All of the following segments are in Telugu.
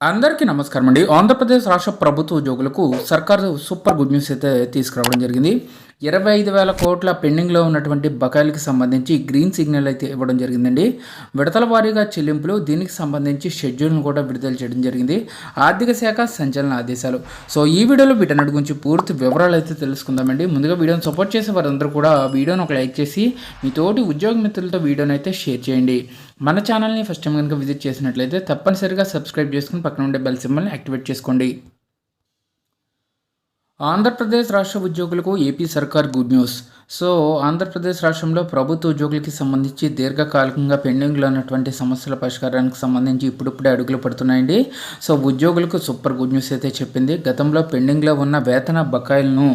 అందరికీ నమస్కారం అండి ఆంధ్రప్రదేశ్ రాష్ట్ర ప్రభుత్వ ఉద్యోగులకు సర్కారు సూపర్ గుడ్ న్యూస్ అయితే తీసుకురావడం జరిగింది. ఇరవై ఐదు వేల కోట్ల పెండింగ్లో ఉన్నటువంటి బకాయిలకు సంబంధించి గ్రీన్ సిగ్నల్ అయితే ఇవ్వడం జరిగిందండి. విడతల వారీగా చెల్లింపులు దీనికి సంబంధించి షెడ్యూల్ను కూడా విడుదల చేయడం జరిగింది. ఆర్థిక శాఖ సంచలన ఆదేశాలు. సో ఈ వీడియోలో వీటన్నిటి గురించి పూర్తి వివరాలు అయితే తెలుసుకుందామండి. ముందుగా వీడియోని సపోర్ట్ చేసే వారందరూ కూడా వీడియోని ఒక లైక్ చేసి మీ తోటి ఉద్యోగ మిత్రులతో వీడియోని అయితే షేర్ చేయండి. మన ఛానల్ని ఫస్ట్ టైం కనుక విజిట్ చేసినట్లయితే తప్పనిసరిగా సబ్స్క్రైబ్ చేసుకుని పక్కన ఉండే బెల్ సింబల్ని యాక్టివేట్ చేసుకోండి. ఆంధ్రప్రదేశ్ రాష్ట్ర ఉద్యోగులకు ఏపీ సర్కార్ గుడ్ న్యూస్. సో ఆంధ్రప్రదేశ్ రాష్ట్రంలో ప్రభుత్వ ఉద్యోగులకి సంబంధించి దీర్ఘకాలికంగా పెండింగ్లో ఉన్నటువంటి సమస్యల పరిష్కారానికి సంబంధించి ఇప్పుడిప్పుడే అడుగులు పడుతున్నాయండి. సో ఉద్యోగులకు సూపర్ గుడ్ న్యూస్ అయితే చెప్పింది. గతంలో పెండింగ్లో ఉన్న వేతన బకాయిలను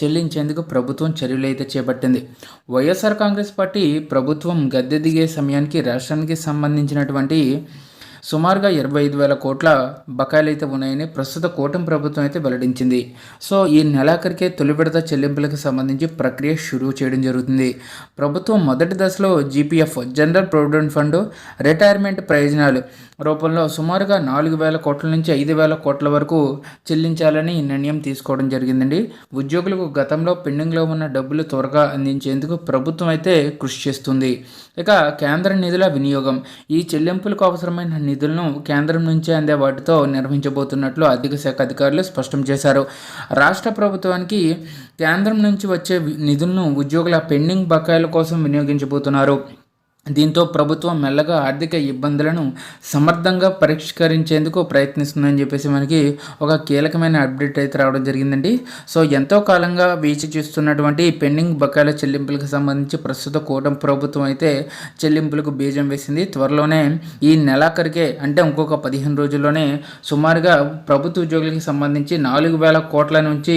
చెల్లించేందుకు ప్రభుత్వం చర్యలు అయితే చేపట్టింది. వైఎస్ఆర్ కాంగ్రెస్ పార్టీ ప్రభుత్వం గద్దె దిగే సమయానికి రాష్ట్రానికి సంబంధించినటువంటి సుమారుగా ఇరవై ఐదు వేల కోట్ల బకాయిలు అయితే ఉన్నాయని ప్రస్తుత కూటమి ప్రభుత్వం అయితే వెల్లడించింది. సో ఈ నెలాఖరికే తొలి విడత చెల్లింపులకు సంబంధించి ప్రక్రియ షురూ చేయడం జరుగుతుంది. ప్రభుత్వం మొదటి దశలో GPF general provident fund retirement ప్రయోజనాలు రూపంలో సుమారుగా నాలుగు వేల కోట్ల నుంచి ఐదు వేల కోట్ల వరకు చెల్లించాలని నిర్ణయం తీసుకోవడం జరిగిందండి. ఉద్యోగులకు గతంలో పెండింగ్లో ఉన్న డబ్బులు త్వరగా అందించేందుకు ప్రభుత్వం అయితే కృషి చేస్తుంది. ఇక కేంద్ర నిధుల వినియోగం. ఈ చెల్లింపులకు అవసరమైన నిధులను కేంద్రం నుంచే అందే వాటితో నిర్వహించబోతున్నట్లు ఆర్థిక శాఖ అధికారులు స్పష్టం చేశారు. రాష్ట్ర ప్రభుత్వానికి కేంద్రం నుంచి వచ్చే నిధులను ఉద్యోగుల పెండింగ్ బకాయిల కోసం వినియోగించబోతున్నారు. దీంతో ప్రభుత్వం మెల్లగా ఆర్థిక ఇబ్బందులను సమర్థంగా పరిష్కరించేందుకు ప్రయత్నిస్తుందని చెప్పేసి మనకి ఒక కీలకమైన అప్డేట్ అయితే రావడం జరిగిందండి. సో ఎంతో కాలంగా వేచి చూస్తున్నటువంటి పెండింగ్ బకాయిల చెల్లింపులకు సంబంధించి ప్రస్తుత కూటమి ప్రభుత్వం అయితే చెల్లింపులకు బీజం వేసింది. త్వరలోనే ఈ నెలాఖరికే అంటే ఇంకొక పదిహేను రోజుల్లోనే సుమారుగా ప్రభుత్వ ఉద్యోగులకు సంబంధించి నాలుగు వేల కోట్ల నుంచి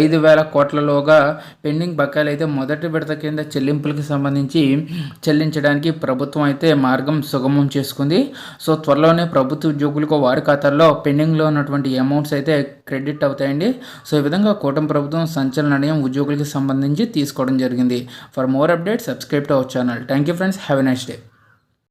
ఐదు వేల కోట్లలోగా పెండింగ్ బకాయిలు అయితే మొదటి విడత కింద చెల్లింపులకు సంబంధించి చెల్లించడానికి ప్రభుత్వం అయితే మార్గం సుగమం చేసుకుంది. సో త్వరలోనే ప్రభుత్వ ఉద్యోగులకు వారి ఖాతాల్లో పెండింగ్లో ఉన్నటువంటి అమౌంట్స్ అయితే క్రెడిట్ అవుతాయండి. సో ఈ విధంగా కూటమి ప్రభుత్వం సంచలన నిర్ణయం ఉద్యోగులకు సంబంధించి తీసుకోవడం జరిగింది. For more update subscribe to our channel. Thank you friends. Have a nice day.